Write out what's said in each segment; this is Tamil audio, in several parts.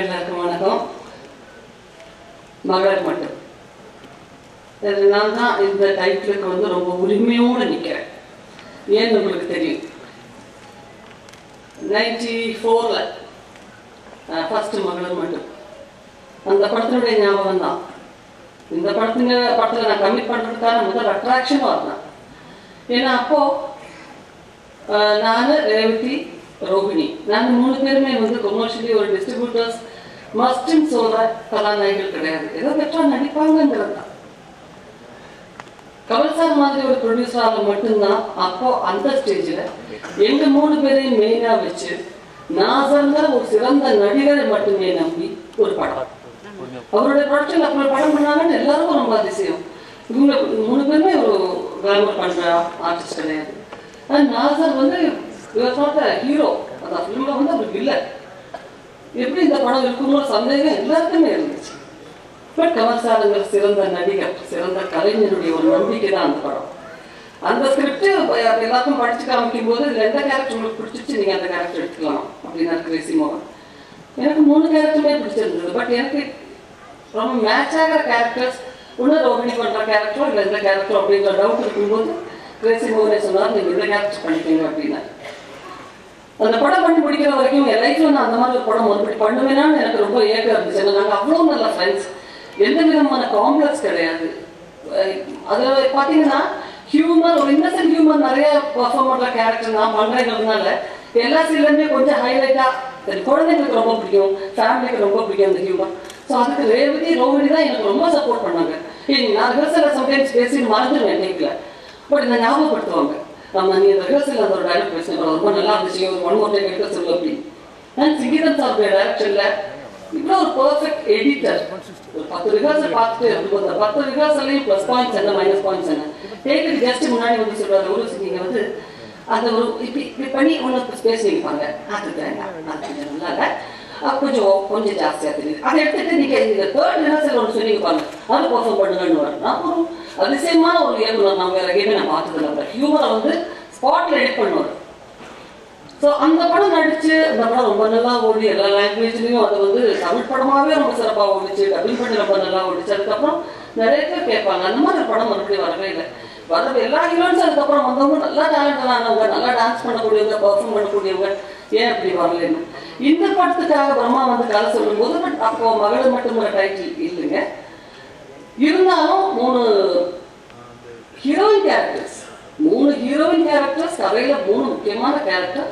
எல்லாருக்கும் வணக்கம். மகளிர் மட்டும். நான் தான் இந்த டைட்டிலுக்கு வந்து ரொம்ப உரிமையோடு நிற்கிறேன் ஏன்னு உங்களுக்கு தெரியும். நைன்டி ஃபோரில் ஃபஸ்ட்டு மகளிர் மட்டும். அந்த படத்தினுடைய ஞாபகம் தான். இந்த படத்துங்க படத்தில் நான் கம்மி பண்ணுறதுக்கான முதல் அட்ராக்ஷனாக இருந்தேன் ஏன்னா அப்போது நான் ரேவதி ரோஹிணி. நாங்கள் மூணு பேருமே வந்து கொமர்ஷியலி ஒரு டிஸ்ட்ரிபியூட்டர்ஸ் மஸ்ட்னு சொல்கிற கதாநாயகிகள் கிடையாது. ஏதோ பெற்றா நடிப்பாங்கிறது தான். கமல் சார் மாதிரி ஒரு ப்ரொடியூசரால் மட்டும்தான் அப்போ அந்த ஸ்டேஜில் எங்கள் மூணு பேரையும் மெயினாக வச்சு நாசங்கிற ஒரு சிறந்த நடிகரை மட்டுமே நம்பி ஒரு படம். அவருடைய ப்ரொடக்ஷன் அப்படி படம் பண்ணாங்கன்னு எல்லாருக்கும் ரொம்ப அதிசயம். இவங்க மூணு பேருமே ஒரு கிளாமர் பண்ணுற ஆர்டிஸ்ட் கிடையாது. ஆனால் நாசர் வந்து இவர் பார்த்த ஹீரோ அந்த ஃபிலிமில் வந்து அவருக்கு இல்லை எப்படி இந்த படம் இருக்குமோ சந்தேகம் எல்லாருக்குமே இருந்துச்சு. பட் கமல் சாருங்கிற சிறந்த நடிகர் சிறந்த கலைஞருடைய ஒரு நம்பிக்கை தான் அந்த படம். அந்த ஸ்கிரிப்ட் எல்லாருக்கும் படிச்சு காமிக்கும் போது இதுல எந்த கேரக்டர் உங்களுக்கு பிடிச்சிச்சு நீங்க அந்த கேரக்டர் எடுத்துக்கலாம் அப்படின்னாரு கிரேசி மோகன். எனக்கு மூணு கேரக்டருமே பிடிச்சிருந்தது பட் எனக்கு ரொம்ப மேட்ச் ஆகிற கேரக்டர்ஸ் ஒன்று ரோஹிணி பண்ற கேரக்டரோ இல்லை இந்த கேரக்டர் அப்படிங்கிற டவுட் இருக்கும்போது கிரேசி மோகனே சொன்னார் நீங்க இந்த கேரக்டர் பண்ணிக்கீங்க அப்படின்னா அந்த படம் பண்ணி முடிக்கிற வரைக்கும் என் லைஃப்ல நான் அந்த மாதிரி ஒரு படம் மறுபடி பண்ணுவேனான்னு எனக்கு ரொம்ப ஏக்கம் இருந்துச்சு. நாங்கள் அவ்வளோ நல்ல ஃப்ரெண்ட்ஸ் எந்த விதமான காம்ப்ளெக்ஸ் கிடையாது. அதில் பார்த்தீங்கன்னா ஹியூமர் ஒரு இன்னசென்ட் ஹியூமர் நிறைய பர்ஃபார்ம் பண்ற கேரக்டர் நான் பண்றேங்கிறதுனால எல்லா சீன்லையுமே கொஞ்சம் ஹைலைட்டா குழந்தைங்களுக்கு ரொம்ப பிடிக்கும் ஃபேமிலிக்கு ரொம்ப பிடிக்கும் அந்த ஹியூமர் ஸோ அதுக்கு ரேவதி ரோஹிணி தான் எனக்கு ரொம்ப சப்போர்ட் பண்ணாங்க. நான் ரிஹர்சலில் சம்டைம்ஸ் பேசி மறந்துடுவேன் டேக்கில் பட் நான் ஞாபகப்படுத்துவாங்க. நம்ம நீ ரிஹர்சல் அந்த ஒரு டைலாக் பேசுங்க ரொம்ப நல்லா இருந்துச்சு. ஒரு ஒன் மோர் டைம் எடுக்க சொல்லு அப்படி நான் சிங்கிதன் சாருடைய டைரக்ஷன்ல இவ்வளோ ஒரு பர்ஃபெக்ட் எடிட்டர் ஒரு பத்து ரிஹர்சல் பார்த்துட்டு இருக்கும்போது அந்த பத்து ரிஹர்சல்லையும் ப்ளஸ் பாயிண்ட்ஸ் என்ன மைனஸ் பாயிண்ட்ஸ் என்ன? டேக்கு ஜஸ்ட் முன்னாடி வந்து சொல்றாரு ஒரு நீங்கள் வந்து அந்த ஒரு இப்படி இப்படி பண்ணி ஒன்று ஸ்பேஸ் வைப்பாங்க. அது வேண்டாம் அது நல்லா இல்லை. கொஞ்சம் கொஞ்சம் ஜாஸ்தியாக தெரியுது. அதை எடுத்துட்டு நீங்க இந்த தேர்ட் ரிஹர்சல் ஒன்று சொல்லிங்க பாருங்க அது பர்ஃபார்ம் பண்ணுங்கன்னு வரும். நான் அதிசயமான ஒரு இயக்குனர் நான் வேற எங்கேயுமே நான் பார்த்ததில்ல அந்த ஹியூமரை வந்து ஸ்பாட்ல எடிட் பண்ணுவார். ஸோ அந்த படம் நடிச்சு அந்த படம் ரொம்ப நல்லா ஓடி எல்லா லாங்குவேஜ்லையும் அது வந்து தமிழ் படமாவே ரொம்ப சிறப்பாக ஓடிச்சு டபிள் பண்ணி ரொம்ப நல்லா ஓடிச்சு. அதுக்கப்புறம் நிறைய பேர் கேட்பாங்க அந்த மாதிரி ஒரு படம் மறுபடியும் வரவே இல்லை. வர எல்லா ஹீரோன்ஸும் அதுக்கப்புறம் வந்தவங்க நல்லா டேலண்டடானவங்க நல்லா டான்ஸ் பண்ணக்கூடியவங்க பர்ஃபார்ம் பண்ணக்கூடியவங்க. ஏன் அப்படி வரலன்னு இந்த படத்துக்காக பிரம்மா வந்து கதை சொல்லும்போது பட் அப்போ மகளிர் மட்டும் டைட்டில் இல்லைங்க. இருந்தாலும் மூணு ஹீரோயின் கேரக்டர்ஸ் மூணு ஹீரோயின் கேரக்டர்ஸ் கதையில மூணு முக்கியமான கேரக்டர்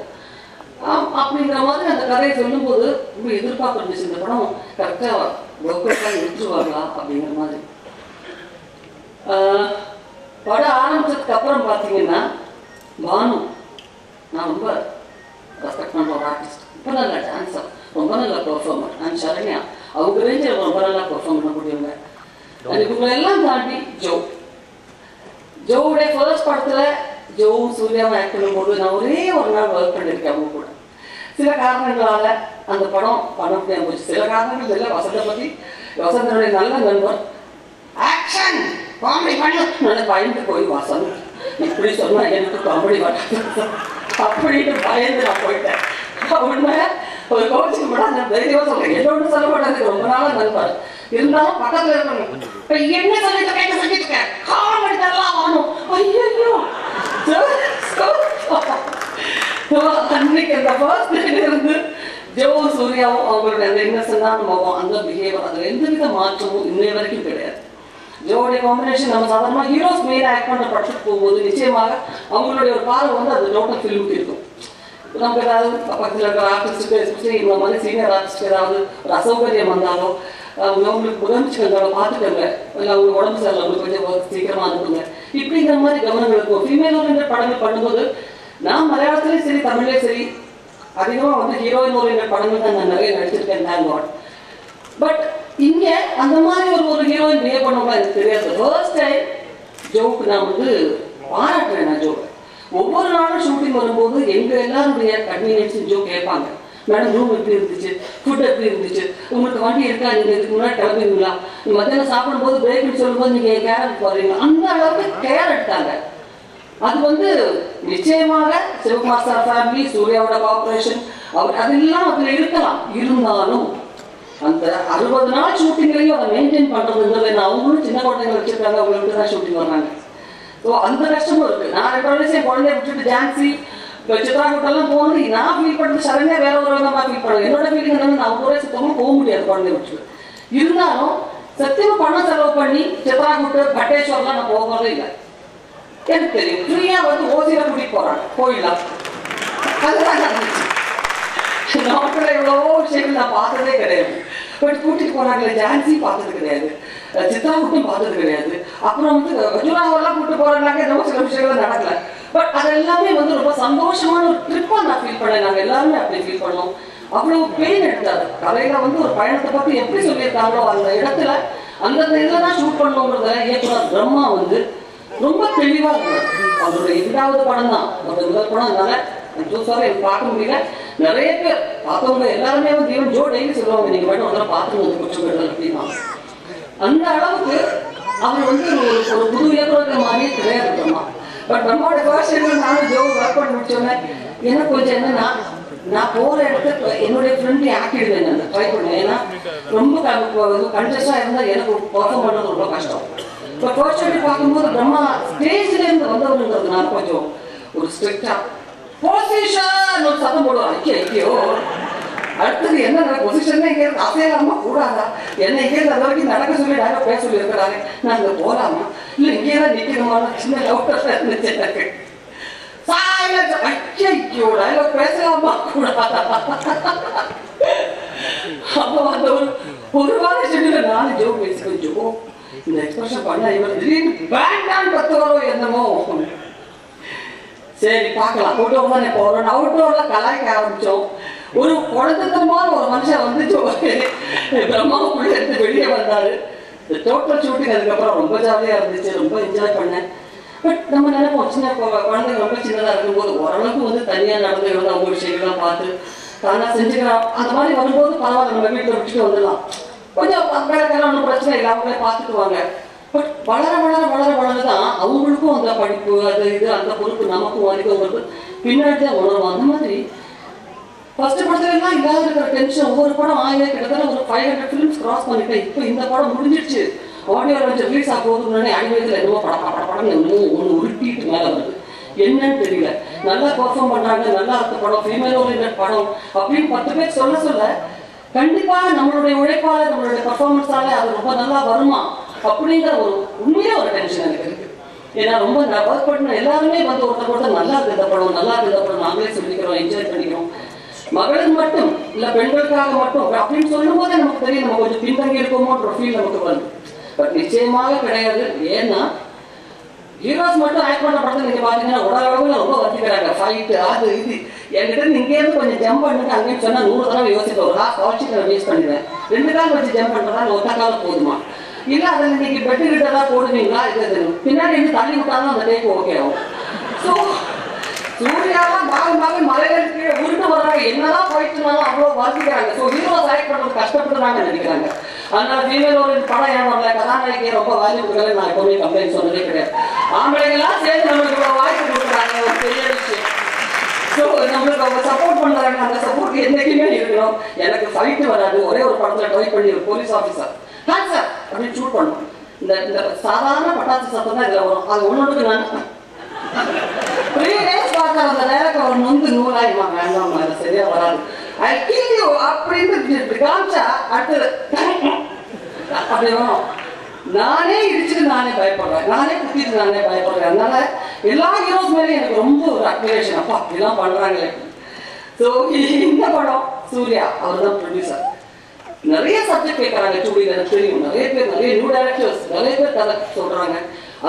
அப்படிங்கிற மாதிரி அந்த கதையை சொல்லும்போது ரொம்ப எதிர்பார்ப்பு இருந்துச்சு இந்த படம் கரெக்டாக ஒர்க்கெல்லாம் எடுத்துருவாங்களா அப்படிங்கிற மாதிரி. ஆஹ், படம் ஆரம்பிச்சதுக்கு அப்புறம் பார்த்தீங்கன்னா பானு நான் ரொம்ப பண்ணுற ஒரு ஆர்டிஸ்ட் ரொம்ப நல்ல டான்ஸர் ரொம்ப நல்ல பெர்ஃபார்மர் நான் சரண்யா அவங்க ரேஞ்சில் ரொம்ப நல்லா பெர்ஃபார்ம் பண்ணக்கூடியவங்க இவங்களை எல்லாம் தாண்டி ஜோ ஜோவுடைய ஃபர்ஸ்ட் படத்துல ஜோவும் சூர்யாவும் ஆக்ட் பண்ணும்போது நான் ஒரே ஒரு நாள் ஒர்க் பண்ணியிருக்கேன் அவங்க கூட சில காரணங்களால அந்த படம் பண்ண முடியாம போச்சு சில காரணங்கள் இல்லை வசந்த பத்தி. வசந்தனுடைய நல்ல நண்பர். ஆக்ஷன் காமெடி பண்ணு! பயந்து போய் வசந்த் இப்படி சொன்னா எனக்கு காமெடி வராது. அப்படின்னு பயந்து நான் போயிட்டேன். உண்மை ஒரு கோச்சுக்கு கூட நான் தைரியமா சொல்றேன். என்னோட சொல்ல மாட்டேன் ரொம்ப நாளா நண்பர் இருந்தாலும் பக்கத்துல இருக்கணும். இப்ப என்ன சொல்லிட்டு கேட்க சொல்லிட்டு இருக்கேன் காமெடி நல்லா ஆகணும் ஐயோ அன்னைக்கு அந்த ஃபர்ஸ்ட் இருந்து ஜோவும் சூர்யாவும் அவங்களுடைய அந்த இன்னசென்டான முகம் அந்த பிஹேவியர் அதுல எந்த வித மாற்றமும் இன்னைய வரைக்கும் கிடையாது. ஜோடைய காம்பினேஷன் நம்ம சாதாரணமாக ஹீரோஸ் மெயினாக ஆக்ட் பண்ற படத்துக்கு போகும்போது நிச்சயமாக அவங்களுடைய ஒரு பார்வை வந்து அது டோட்டல் ஃபிலிமுக்கு இருக்கும். நமக்கு ஏதாவது பக்கத்தில் இருக்கிற ஆர்டிஸ்ட்டுக்கு எஸ்பெஷலி இந்த மாதிரி சீனியர் ஆர்டிஸ்ட் ஏதாவது ஒரு அசௌகரியம் வந்தாலோ அவங்க அவங்களுக்கு உடம்பு வந்தாலும் பார்த்துக்கோங்க. இல்லை அவங்க உடம்பு சரியில்லை அவங்களுக்கு கொஞ்சம் சீக்கிரமாக அனுப்புங்க. இப்படி இந்த மாதிரி கவனம் இருக்கும். ஃபீமேல் ஓரியன்ட் படங்கள் பண்ணும்போது நான் மலையாளத்துலேயும் சரி தமிழ்லேயும் சரி அதிகமாக வந்து ஹீரோயின் ஓரியன்ட் படங்கள் தான் நான் நிறைய நடிச்சிருக்கேன் தேங்க் காட் பட் இங்க அந்த மாதிரி ஒரு ஒரு ஹீரோயின் பிஹேவ் பண்ணவங்க எனக்கு தெரியாது. ஃபர்ஸ்ட் டைம் ஜோக்கு நான் வந்து பாராட்டுறேன் நான் ஜோக் ஒவ்வொரு நாளும் ஷூட்டிங் வரும்போது எங்க எல்லாருடைய கன்வீனியன்ஸ் ஜோ கேட்பாங்க. மேடம் ரூம் எப்படி இருந்துச்சு? ஃபுட் எப்படி இருந்துச்சு? உங்களுக்கு வண்டி இருக்கா? நீங்க இதுக்கு முன்னாடி கிளம்புவீங்களா? மத்தியானம் சாப்பிடும்போது சொல்லும் சொல்லும்போது நீங்க கேரட் போறீங்க அந்த அளவுக்கு கேர் எடுத்தாங்க. அது வந்து நிச்சயமாக சிவகுமார் சார் ஃபேமிலி சூர்யாவோட கார்பரேஷன் அவர் அதெல்லாம் அதுல இருக்கலாம். இருந்தாலும் அந்த அறுபது நாள் ஷூட்டிங்லையும் அதை மெயின்டைன் பண்றதுங்கிறது நான் அவங்களும் சின்ன குழந்தைங்க வச்சிருக்காங்க அவங்களுக்கு தான் ஷூட்டிங் வர்றாங்க ஸோ அந்த கஷ்டமும் இருக்கு. நான் ரெண்டு வயசு குழந்தைய விட்டுட்டு ஜான்சி இப்போ சித்ராகுட்டெல்லாம் போகணும் நான் ஃபீல் பண்ணுறது சடனே வேற ஒரு விதமாக ஃபீல் பண்ணுவேன் என்னோட ஃபீலிங் என்னன்னு நான் ஊரே சுத்தமாக போக முடியாது குழந்தைய விட்டுட்டு. இருந்தாலும் சத்தியமா பணம் செலவு பண்ணி சித்ராகுட்டு பட்டேஸ்வர்லாம் நான் போகிறதே இல்லை. எனக்கு தெரியும். ஃப்ரீயா வந்து ஓசியில கூட்டிட்டு போறாங்க. கோயிலாம் அதுதான் நடந்துச்சு. நான் பார்த்ததே கிடையாது. பட் கூட்டிட்டு போனாங்களே ஜான்சி பார்த்தது கிடையாது. சித்தாவுக்கும் பார்த்தது கிடையாது. அப்புறம் வந்து வஜுராவெல்லாம் கூப்பிட்டு போறாங்க ரொம்ப சில விஷயங்கள் நடக்கல. பட் அது எல்லாமே வந்து ரொம்ப சந்தோஷமான ஒரு ட்ரிப்பா நான் ஃபீல் பண்ணேன். நாங்க எல்லாருமே அப்படி ஃபீல் பண்ணோம். அவ்வளவு பெயின் எடுத்தாரு கலையில வந்து ஒரு பயணத்தை பார்த்து எப்படி சொல்லியிருக்காங்களோ அந்த இடத்துல அந்தந்த இதில் தான் ஷூட் பண்ணணுங்கிறத இயக்குனர் பிரம்மா வந்து ரொம்ப தெளிவா இருந்தார். அவருடைய இரண்டாவது படம் தான். அவருடைய முதல் படம். அதனால ஜோசாவை எனக்கு பார்க்க முடியல. நிறைய பேர் பார்த்தவங்க எல்லாருமே வந்து ஈவன் ஜோ டெய்லி சொல்லுவாங்க. நீங்க வேணும் வந்து பார்த்துட்டு வந்து கொஞ்சம் அப்படின்னா அந்த அளவுக்கு அவர் வந்து ஒரு ஒரு புது இயக்குநர்கள் மாதிரியே கிடையாது பிரம்மா. பட் பிரம்மாவோட ஃபர்ஸ்ட் நானும் ஜோ ஒர்க் பண்ணி முடிச்சோன்னே எனக்கு கொஞ்சம் என்னன்னா நான் போற இடத்துல என்னுடைய ஃப்ரெண்ட்லி ஆக்கிடுவேன் நான் ட்ரை பண்ணுவேன் ஏன்னா ரொம்ப கன்ஜஸ்டா இருந்தா எனக்கு பர்ஃபார்ம் பண்றது ரொம்ப கஷ்டம். இப்போ ஃபர்ஸ்ட் பார்க்கும்போது பிரம்மா ஸ்டேஜ்ல இருந்து வந்தவருங்கிறதுனால கொஞ்சம் ஒரு ஸ்ட்ரிக்டா பொசிஷன் ஒரு சத்தம் போடுவார் ஐயோ அடுத்தது என்ன பொசிஷன் இங்கே இருந்து அசையலாமா கூடாதா? என்ன இங்கே இருந்து வரைக்கும் நடக்க சொல்லி டைலாக் பேச சொல்லி இருக்கிறாங்க நான் அங்கே போகலாமா இல்லை இங்கே தான் நிக்கணுமா? சின்ன டவுட்டாக இருந்துச்சு எனக்கு. சாயலன்ஸ் ஐயோ டைலாக் பேசலாமா? கூடாதா? அப்போ அந்த ஒரு ஒரு வாரம் செடியில் நாலு ஜோ பேசிக்கோ ஜோ இந்த எக்ஸ்பிரஷன் பண்ண இவர் திடீர்னு வேண்டாம் பத்து வரோ என்னமோ. சரி பார்க்கலாம். அவுட்டோர் தானே போகிறோம் அவுட்டோர்ல கலாய்க்க ஆரம்பிச்சோம். ஒரு குழந்தைத்தனமான ஒரு மனுஷன் வந்துச்சு பிரம்மாவுக்குள்ள இருந்து வெளியே வந்தாரு. இந்த டோட்டல் ஷூட்டிங் அதுக்கப்புறம் ரொம்ப ஜாலியாக இருந்துச்சு ரொம்ப என்ஜாய் பண்ணேன். பட் நம்ம நினைப்போம் சின்ன குழந்தைங்க ரொம்ப சின்னதாக இருக்கும்போது ஓரளவுக்கு வந்து தனியாக நடந்து இருந்தால் அவங்க விஷயங்கள்லாம் பார்த்து தானாக செஞ்சுக்கலாம். அந்த மாதிரி வரும்போது பரவாயில்ல நம்ம வீட்டில் விட்டுட்டு வந்துடலாம். கொஞ்சம் வேலைக்கெல்லாம் ஒன்றும் பிரச்சனை இல்லை அவங்களே பார்த்துக்குவாங்க. பட் வளர வளர வளர வளர தான் அவங்களுக்கும் அந்த படிப்பு அது இது அந்த பொறுப்பு நமக்கும் அதிகங்கிறது பின்னாடி தான் உணரும் அந்த மாதிரி ஃபர்ஸ்ட் படத்துலலாம் இல்லாத இருக்கிற டென்ஷன் ஒவ்வொரு படம் ஆகவே கிட்டத்தட்ட ஒரு ஃபைவ் ஹண்ட்ரட் ஃபிலிம்ஸ் கிராஸ் பண்ணிட்டேன். இப்போ இந்த படம் முடிஞ்சிடுச்சு. ஆடியோ லான்ச் ரிலீஸ் ஆக போகுது முன்னாடி என்னமோ படம் படம் படம் என்னமோ ஒன்று உருட்டிட்டு மேலே வருது. என்னன்னு தெரியல. நல்லா பெர்ஃபார்ம் பண்ணாங்க நல்லா இருக்க படம். ஃபீமேல் ஓரியன்ட் படம் அப்படின்னு பத்து பேர் சொல்ல சொல்ல கண்டிப்பாக நம்மளுடைய உழைப்பால் நம்மளுடைய பர்ஃபார்மன்ஸால அது ரொம்ப நல்லா வருமா? அப்படிங்கிற ஒரு உண்மையிலே ஒரு டென்ஷன் எனக்கு இருக்கு. ஏன்னா ரொம்ப நான் ஒர்க் பண்ண எல்லாருமே வந்து ஒருத்தர் ஒருத்தர் நல்லா இருக்கு இந்த படம் நல்லா இருக்கு இந்த படம் நாங்களே சொல்லிக்கிறோம் என்ஜாய் பண்ணிக்கிறோம். மகளுக்கு மட்டும் இல்ல பெண்களுக்காக மட்டும் அப்படின்னு சொல்லும் போதே நமக்கு தெரியும் நம்ம கொஞ்சம் பின்தங்கி இருக்கோமோன்ற ஃபீல் நமக்கு வருது பட் நிச்சயமாக கிடையாது. ஏன்னா ஹீரோஸ் மட்டும் ஆக்ட் பண்ண படத்தை நீங்க பாத்தீங்கன்னா உடல் அளவுல ரொம்ப வசிக்கிறாங்க ஃபைட் அது இது. என்கிட்ட நீங்க இருந்து கொஞ்சம் ஜம்ப் பண்ணிட்டு அங்கேயும் சொன்னா நூறு தடவை யோசிப்பேன். ஒரு லாஸ்ட் வாட்சிக்கு நான் வேஸ்ட் பண்ணிடுவேன். ரெண்டு கால் வச்சு ஜம்ப் பண்றதா இல்ல ஒத்த காலம் போதுமா? இல்ல அதை இன்னைக்கு பெட்டு கிட்ட தான் போடுவீங்களா இது பின்னாடி இருந்து தள்ளி விட்டாலும் அந்த டைப் ஓகே ஆகும் ஸோ சூர்யாலாம் பாகம் மாறி மலைகளுக்கு கீழே உருண்டு வர்றாங்க என்னதான் போயிட்டுனாலும் அவ்வளோ வாசிக்கிறாங்க ஸோ ஹீரோ செலக்ட் பண்றது கஷ்டப்படுறாங்க நினைக்கிறாங்க அதனால ஃபீமேல் ஒரு படம் ஏன் வரல கதாநாயகியை ரொம்ப வாய்ப்பு கொடுக்கல நான் எப்பவுமே கம்ப்ளைண்ட் சொன்னதே கிடையாது ஆம்பளைங்களா சேர்ந்து நம்மளுக்கு இவ்வளோ வாய்ப்பு கொடுக்குறாங்க ஒரு பெரிய விஷயம் ஸோ நம்மளுக்கு அவங்க சப்போர்ட் பண்றாங்க அந்த சப்போர்ட் என்னைக்குமே இருக்கணும் எனக்கு ஃபைட்டு வராது ஒரே ஒரு படத்துல ட்ரை பண்ணி ஒரு போலீஸ் ஆஃபீஸர் ஹான் சார் அப்படின்னு ஷூட் பண்ணும் இந்த இந்த சாதாரண பட்டாசு சத்தம் தான் இதில் வரும். அது ஒன்று நான் த்ரீ டேஸ் பார்த்தா அந்த நேரத்தில் ஒரு நொந்து நூலாயிமா வேண்டாம் அது சரியா வராது. ஐ கில் யூ அப்படின்னு காமிச்சா அடுத்தது அப்படி வரும். நானே இடிச்சுட்டு நானே பயப்படுறேன். நானே குத்திட்டு நானே பயப்படுறேன். அதனால எல்லா ஹீரோஸ் மேலே எனக்கு ரொம்ப ஒரு அக்ரேஷன் அப்பா அப்படிலாம் பண்ணுறாங்களே ஸோ இந்த படம் சூர்யா அவர் தான் ப்ரொடியூசர் நிறைய சப்ஜெக்ட் கேட்கறாங்க சூடி எனக்கு தெரியும். நிறைய பேர் நிறைய நியூ டைரக்டர்ஸ் நிறைய பேர் கதை சொல்றாங்க.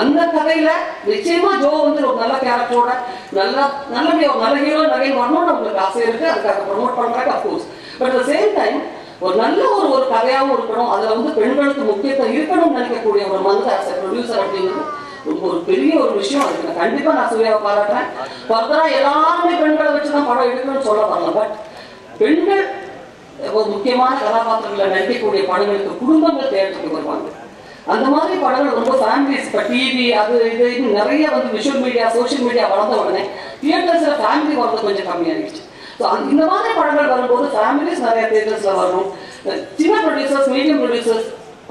அந்த கதையில நிச்சயமா ஜோ வந்து ஒரு நல்ல கேரக்டரோட நல்லா நல்லபடியா ஒரு நல்ல ஹீரோ நகை வரணும்னு உங்களுக்கு ஆசை இருக்கு. அதுக்காக ப்ரொமோட் பண்றாங்க of course but at same time ஒரு நல்ல ஒரு ஒரு கதையாகவும் இருக்கணும். அதுல வந்து பெண்களுக்கு முக்கியத்துவம் இருக்கணும்னு நினைக்கக்கூடிய ஒரு மனது ஆஸ் ப்ரொடியூசர் அப்படிங்கிறது ரொம்ப ஒரு பெரிய ஒரு விஷயம். அதுக்கு நான் கண்டிப்பா நான் சூர்யாவை பாராட்டுறேன். ஃபர்தரா எல்லாருமே பெண்களை வச்சு தான் படம் எடுக்கணும்னு சொல்ல வரல. பட் பெண்கள் ஒரு முக்கியமான கதாபாத்திரங்களை நடிக்கக்கூடிய படங்களுக்கு குடும்பங்கள் தேட்டருக்கு வருவாங்க. அந்த மாதிரி படங்கள் ரொம்ப ஃபேமிலிஸ் இப்போ டிவி அது இது இது நிறைய வந்து விஷுவல் மீடியா சோஷியல் மீடியா வளர்ந்த உடனே தியேட்டர்ஸில் ஃபேமிலி வரது கொஞ்சம் கம்மியாகிடுச்சு ஸோ இந்த மாதிரி படங்கள் வரும்போது ஃபேமிலிஸ் நிறைய தியேட்டர்ஸில் வரும். சின்ன ப்ரொடியூசர்ஸ் மீடியம் ப்ரொடியூசர்ஸ்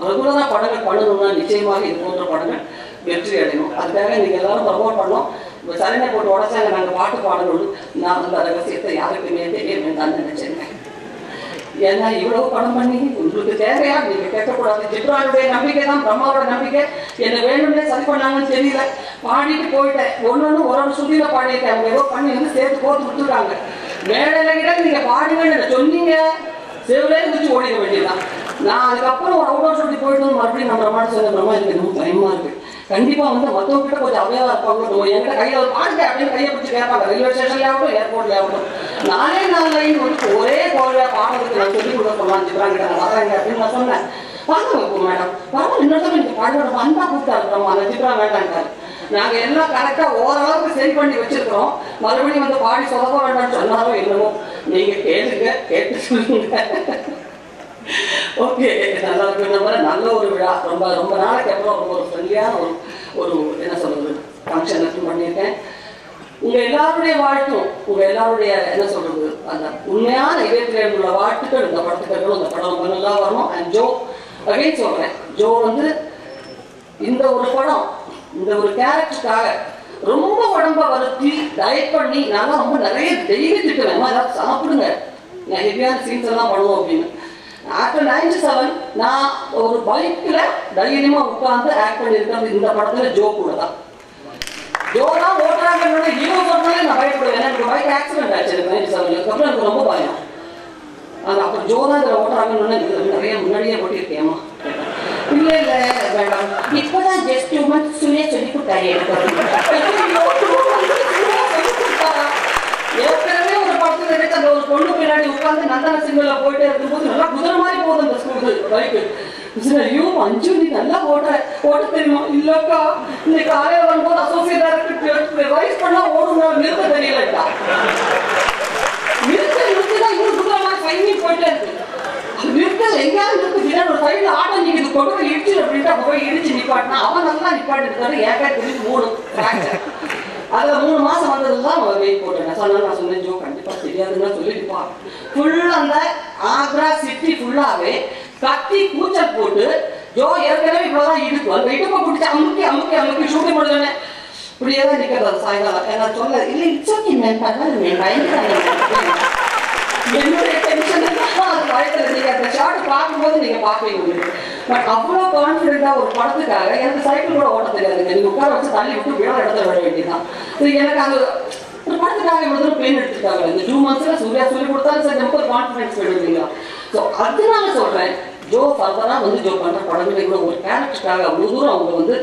ரெகுலராக படங்கள் பண்ணணும்னா நிச்சயமாக இது போன்ற படங்கள் வெற்றி அடையும். அதுக்காக நீங்கள் எல்லாரும் ப்ரமோட் பண்ணோம். இப்போ சரணை போட்டு உடச்சாங்க நாங்கள் பாட்டு பாடணும்னு. நான் அந்த ரகசியத்தை யாருக்குமே தெரிய வேண்டாம்னு நினைச்சேங்க ஏன்னா இவ்வளவு பணம் பண்ணி உங்களுக்கு தேவையா? நீங்க கேட்கக்கூடாது. ஜிப்ரானுடைய நம்பிக்கை தான் பிரம்மாவோட நம்பிக்கை. என்ன வேணும்னே சரி பண்ணாங்கன்னு தெரியல. பாடிட்டு போயிட்டேன். ஒன்னொன்னு ஒரு ஒரு சுதியில பாடிட்டேன். அவங்க ஏதோ பண்ணி வந்து சேர்த்து போட்டு விட்டுருக்காங்க மேடையில கிட்ட நீங்க பாடுங்கன்னு சொன்னீங்க? செவிலே இருந்துச்சு ஓடிக்க வேண்டியதுதான். நான் அதுக்கப்புறம் ஒரு அவுட் சுற்றி போயிட்டு மறுபடியும் நம்ம பிரம்மாண்ட சொன்ன பிரம்மா எனக்கு ரொம்ப பயமா இருக்கு. கண்டிப்பா வந்து மத்தவங்க கொஞ்சம் அவையா இருப்பாங்க. நம்ம என்கிட்ட கையில ஒரு பாருங்க அப்படின்னு கையை பிடிச்சி கேட்பாங்க. ரயில்வே ஸ்டேஷன்ல ஆகட்டும் ஏர்போர்ட்ல ஆகட்டும் நானே நாலு லைன் வந்து ஒரே கோவிலா பாடுறதுக்கு நான் சொல்லி கொடுக்க சொல்லலாம் சொல்றாங்க நான் அப்படின்னு நான் சொன்னேன். பாருங்க வைப்போம் மேடம். பரவாயில்ல இன்னொரு தடவை நீங்க அன்பா கூப்பிட்டாரு பிரம்மா அந்த ஜிப்ரா நாங்க எல்லாம் கரெக்டா ஓரளவுக்கு சரி பண்ணி வச்சிருக்கிறோம். மறுபடியும் வந்து பாடி சொதப்ப வேண்டாம்னு சொன்னாலும் என்னமோ நீங்க கேளுங்க கேட்டு சொல்லுங்க. ஓகே நல்லா இருக்கு. மாதிரி நல்ல ஒரு விழா. ரொம்ப ரொம்ப நாளைக்கு அப்புறம் ரொம்ப ஒரு ஃப்ரெண்ட்லியான ஒரு ஒரு என்ன சொல்றது ஃபங்க்ஷன் அட்டன் பண்ணியிருக்கேன். உங்க எல்லாருடைய வாழ்த்தும் உங்க எல்லாருடைய என்ன சொல்றது அந்த உண்மையான இதயத்தில் உள்ள வாழ்த்துக்கள் இந்த படத்துக்கள் இந்த படம் ரொம்ப நல்லா வரணும். அண்ட் ஜோ அகைன் சொல்றேன். ஜோ வந்து இந்த ஒரு படம் இந்த ஒரு கேரக்டருக்காக ரொம்ப உடம்ப வருத்தி டயட் பண்ணி நான் ரொம்ப நிறைய டெய்லி திட்டுவேன் சாப்பிடுங்க. நான் ஹெவியான சீன்ஸ் எல்லாம் பண்ணுவோம் அப்படின்னு. ஆஃப்டர் நைன்டி செவன் நான் ஒரு பைக்கில் தைரியமாக உட்கார்ந்து ஆக்ட் பண்ணியிருக்கிறது இந்த படத்தில் ஜோ கூட தான் ஜோ தான் ஓட்டுறாங்கன்னு ஹீரோ சொன்னாலே நான் பயப்படுவேன். எனக்கு பைக் ஆக்சிடென்ட் ஆச்சு எனக்கு நைன்டி செவன்ல அதுக்கப்புறம் எனக்கு ரொம்ப பயம். அது அப்புறம் ஜோ தான் இதில் ஓட்டுறாங்கன்னு நிறைய முன்னாடியே ஓட்டியிருக்கேம்மா இல்லை இல்லை மேடம் இப்பதான் ஜஸ்ட் டூ மந்த்ஸ் சொல்லி சொல்லி கொடுத்தாரு எனக்கு. ஏற்கனவே ஒரு படத்துல அந்த ஒரு பொண்ணு பின்னாடி உட்கார்ந்து நந்தன சிங்கல்ல போயிட்டே இருக்கும்போது நல்லா குதிரை மாதிரி போகுது அந்த ஸ்கூல். பைக்கு ஐயோ மஞ்சு நீ நல்லா ஓடுற ஓட்ட தெரியுமா? இல்லக்கா இன்னைக்கு காலையில வரும்போது அசோசியேட் டைரக்டர் ரைஸ் பண்ணா ஓடுங்க நிறுத்த தெரியலக்கா நிறுத்த நிறுத்திதான் இன்னும் குதிரை மாதிரி சைனி போயிட்டே இருக்கு நிறுத்தல் எங்கேயாவது நிறுத்து பின்னாடி ஒரு சைடுல ஆட்டம் நிக்குது கொண்டு போய் இடிச்சு அப்படின்ட்டு அப்ப போய் இடிச்சு நிப்பாட்டினா அவன் நல்லா நிப்பாட்டி இருக்காரு ஏக்கா திரும்பி மூணு fracture. அதுல மூணு மாசம் வந்ததுதான் அவன் வெயிட் போட்டேன் சொன்னா நான் சொன்னேன் ஜோ கண்டிப்பா தெரியாதுன்னு சொல்லிட்டுப்பா ஃபுல் அந்த ஆக்ரா சிட்டி ஃபுல்லாவே கத்தி கூச்சல் போட்டு யோ ஏற்கனவே இவ்வளவுதான் இடுப்பு. அந்த இடுப்பை பிடிச்சி அமுக்கி அமுக்கி அமுக்கி ஷூட்டிங் முடிஞ்சோடனே இப்படியே தான் நிக்கிறது அந்த சாயங்காலம். என்ன சொல்ல இல்லை இட்ஸ் ஓகே மேம் பரவாயில்ல மேம் என்னுடைய டென்ஷன் அது பயத்துல நீங்க அந்த ஷார்ட் பார்க்கும்போது நீங்கள் பார்ப்பீங்க பட் அவ்வளோ கான்ஃபிடென்ட்டா ஒரு படத்துக்காக எனக்கு சைக்கிள் கூட ஓட்ட தெரியாதுங்க நீங்கள் உட்கார வச்சு தள்ளி விட்டு விழா இடத்துல விட வேண்டியதான் இது எனக்கு அது ஒரு படத்துக்காக இவ்வளவு தூரம் பெயின் எடுத்துட்டாங்க இந்த டூ மந்த்ஸ்ல சூர்யா சொல்லி கொடுத்தாலும் சரி நமக்கு ஒரு கான்ஃபிடன்ஸ் வேணும் இல்லைங்களா ஸோ அதனால சொல்றேன். ஜோ ஃபர்தரா வந்து ஜோ பண்ற படங்களை கூட ஒரு கேரக்டருக்காக அவ்வளவு தூரம் அவங்க வந்து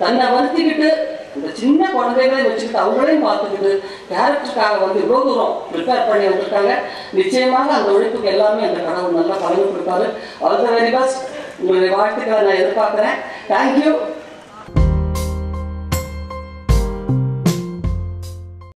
தன்னை வருத்திக்கிட்டு இந்த சின்ன குழந்தைகளை வச்சுக்கிட்டு அவங்களையும் பார்த்துக்கிட்டு கேரக்டருக்காக வந்து இவ்வளோ தூரம் ப்ரிப்பேர் பண்ணி வந்திருக்காங்க. நிச்சயமாக அந்த உழைப்புக்கு எல்லாமே அந்த கடவுள் நல்லா பலன் கொடுப்பாரு. ஆல் த வெரி பெஸ்ட் உங்களுடைய வாழ்த்துக்களை நான் எதிர்பார்க்குறேன். தேங்க்யூ